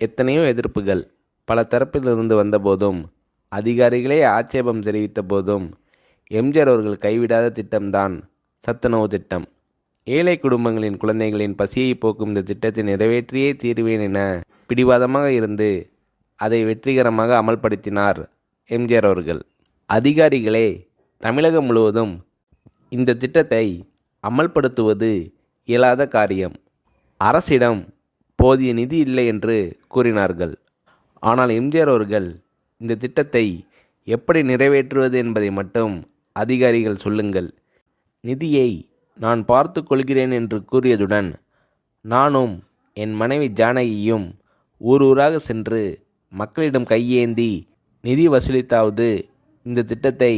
எத்தனையோ எதிர்ப்புகள் பல தரப்பிலிருந்து வந்தபோதும் அதிகாரிகளே ஆட்சேபம் தெரிவித்த போதும் எம்ஜிஆர் அவர்கள் கைவிடாத திட்டம்தான் சத்துணவு திட்டம். ஏழை குடும்பங்களின் குழந்தைகளின் பசியை போக்கும் இந்த திட்டத்தை நிறைவேற்றியே தீருவேன் என பிடிவாதமாக இருந்து அதை வெற்றிகரமாக அமல்படுத்தினார் எம்ஜிஆர் அவர்கள். அதிகாரிகளே தமிழகம் முழுவதும் இந்த திட்டத்தை அமல்படுத்துவது இயலாத காரியம். அரசிடம் போதிய நிதி இல்லை என்று கூறினார்கள். ஆனால் எம்ஜிஆர் அவர்கள் இந்த திட்டத்தை எப்படி நிறைவேற்றுவது என்பதை மட்டும் அதிகாரிகள் சொல்லுங்கள். நிதியை நான் பார்த்து கொள்கிறேன் என்று கூறியதுடன் நானும் என் மனைவி ஜானகியும் ஊர் ஊராக சென்று மக்களிடம் கையேந்தி நிதி வசூலித்தாவது இந்த திட்டத்தை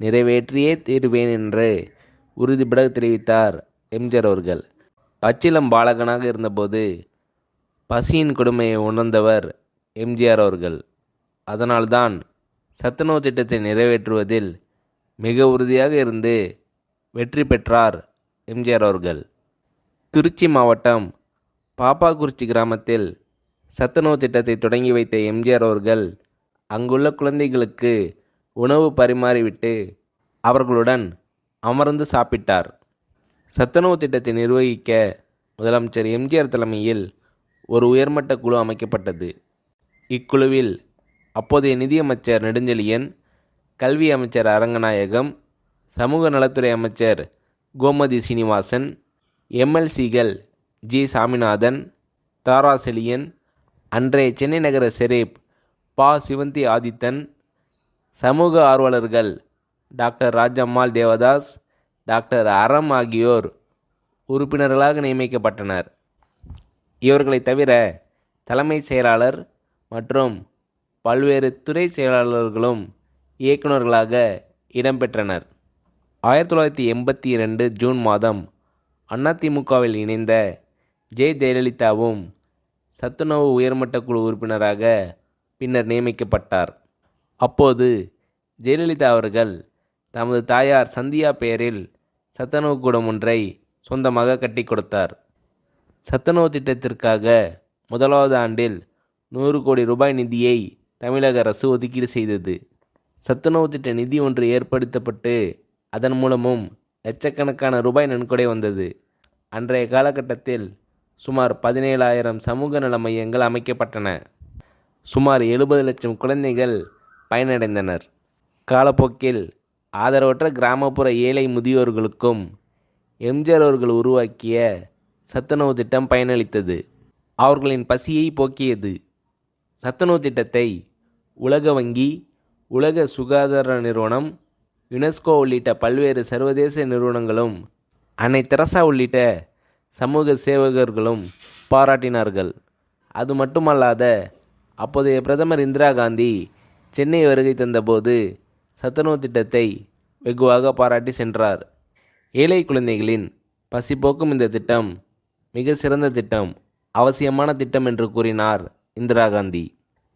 நிறைவேற்றியே தீருவேன் என்று உறுதிபட தெரிவித்தார் எம்ஜிஆர் அவர்கள். பச்சிலம் பாலகனாக இருந்தபோது பசியின் கொடுமையை உணர்ந்தவர் எம்ஜிஆர் அவர்கள். அதனால்தான் சத்துணவு திட்டத்தை நிறைவேற்றுவதில் மிக உறுதியாக இருந்து வெற்றி பெற்றார் எம்ஜிஆர் அவர்கள். திருச்சி மாவட்டம் பாப்பாக்குறிச்சி கிராமத்தில் சத்துணவு திட்டத்தை தொடங்கி வைத்த எம்ஜிஆர் அவர்கள் அங்குள்ள குழந்தைகளுக்கு உணவு பரிமாறிவிட்டு அவர்களுடன் அமர்ந்து சாப்பிட்டார். சத்துணவு திட்டத்தை நிர்வகிக்க முதலமைச்சர் எம்ஜிஆர் தலைமையில் ஒரு உயர்மட்ட குழு அமைக்கப்பட்டது. இக்குழுவில் அப்போதைய நிதியமைச்சர் நெடுஞ்செழியன் கல்வி அமைச்சர் அரங்கநாயகம் சமூக நலத்துறை அமைச்சர் கோமதி சீனிவாசன் எம்எல்சிகள் ஜி சாமிநாதன் தாரா செழியன் அன்றைய சென்னை நகர செரேப் பா சிவந்தி ஆதித்தன் சமூக ஆர்வலர்கள் டாக்டர் ராஜம்மாள் தேவதாஸ் டாக்டர் அறம் ஆகியோர் உறுப்பினர்களாக நியமிக்கப்பட்டனர். இவர்களை தவிர தலைமை செயலாளர் மற்றும் பல்வேறு துறை செயலாளர்களும் இயக்குநர்களாக இடம்பெற்றனர். ஆயிரத்தி தொள்ளாயிரத்தி எண்பத்தி இரண்டு ஜூன் மாதம் அதிமுகவில் இணைந்த ஜெய் ஜெயலலிதாவும் சத்துணவு உயர்மட்ட குழு உறுப்பினராக பின்னர் நியமிக்கப்பட்டார். அப்போது ஜெயலலிதா அவர்கள் தமது தாயார் சந்தியா பெயரில் சத்துணவு கூடம் ஒன்றை சொந்தமாக கட்டி கொடுத்தார். சத்துணவு திட்டத்திற்காக முதலாவது ஆண்டில் நூறு கோடி ரூபாய் நிதியை தமிழக அரசு ஒதுக்கீடு செய்தது. சத்துணவு திட்ட நிதி ஒன்று ஏற்படுத்தப்பட்டு அதன் மூலமும் லட்சக்கணக்கான ரூபாய் நன்கொடை வந்தது. அன்றைய காலகட்டத்தில் சுமார் பதினேழாயிரம் சமூக நல மையங்கள் அமைக்கப்பட்டன. சுமார் எழுபது லட்சம் குழந்தைகள் பயனடைந்தனர். காலப்போக்கில் ஆதரவற்ற கிராமப்புற ஏழை முதியோர்களுக்கும் எம்ஜிஆர் அவர்கள் உருவாக்கிய சத்துணவு திட்டம் பயனளித்தது. அவர்களின் பசியை போக்கியது. சத்துணவு திட்டத்தை உலக வங்கி உலக சுகாதார நிறுவனம் யுனெஸ்கோ உள்ளிட்ட பல்வேறு சர்வதேச நிறுவனங்களும் அன்னை தெரசா உள்ளிட்ட சமூக சேவகர்களும் பாராட்டினார்கள். அது மட்டுமல்லாத அப்போதைய பிரதமர் இந்திரா காந்தி சென்னை வருகை தந்தபோது சத்துணவு திட்டத்தை வெகுவாக பாராட்டி சென்றார். ஏழை குழந்தைகளின் பசி போக்கும் இந்த திட்டம் மிக சிறந்த திட்டம் அவசியமான திட்டம் என்று கூறினார் இந்திரா காந்தி.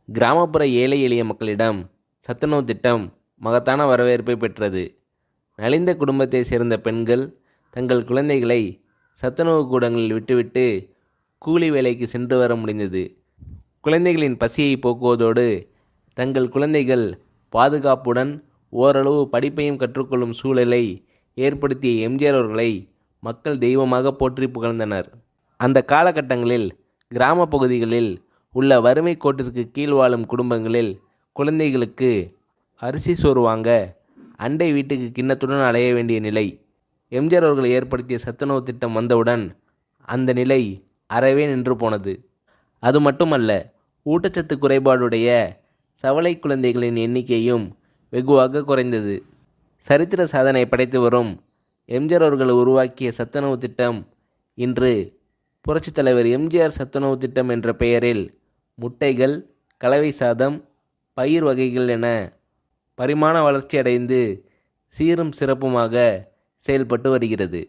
கிராமப்புற ஏழை எளிய மக்களிடம் சத்துணவு திட்டம் மகத்தான வரவேற்பை பெற்றது. நலிந்த குடும்பத்தை சேர்ந்த பெண்கள் தங்கள் குழந்தைகளை சத்துணவு கூடங்களில் விட்டுவிட்டு கூலி வேலைக்கு சென்று வர முடிந்தது. குழந்தைகளின் பசியை போக்குவதோடு தங்கள் குழந்தைகள் பாதுகாப்புடன் ஓரளவு படிப்பையும் கற்றுக்கொள்ளும் சூழலை ஏற்படுத்திய எம்ஜிஆர் அவர்களை மக்கள் தெய்வமாக போற்றி புகழ்ந்தனர். அந்த காலகட்டங்களில் கிராம பகுதிகளில் உள்ள வறுமை கோட்டிற்கு கீழ் வாழும் குடும்பங்களில் குழந்தைகளுக்கு அரிசி சோறு வாங்க அண்டை வீட்டுக்கு கிண்ணத்துடன் அலைய வேண்டிய நிலை. எம்ஜிஆர் அவர்கள் ஏற்படுத்திய சத்துணவு திட்டம் வந்தவுடன் அந்த நிலை அறவே நின்று போனது. அது மட்டுமல்ல ஊட்டச்சத்து குறைபாடுடைய சவலை குழந்தைகளின் எண்ணிக்கையும் வெகுவாக குறைந்தது. சரித்திர சாதனை படைத்து வரும் எம்ஜிஆர் அவர்கள் உருவாக்கிய சத்துணவு திட்டம். இன்று புரட்சித் தலைவர் எம்ஜிஆர் சத்துணவு திட்டம் என்ற பெயரில் முட்டைகள் கலவை சாதம் பயிர் வகைகள் என பரிமாண வளர்ச்சி அடைந்து சீரும் சிறப்புமாக செயல்பட்டு வருகிறது.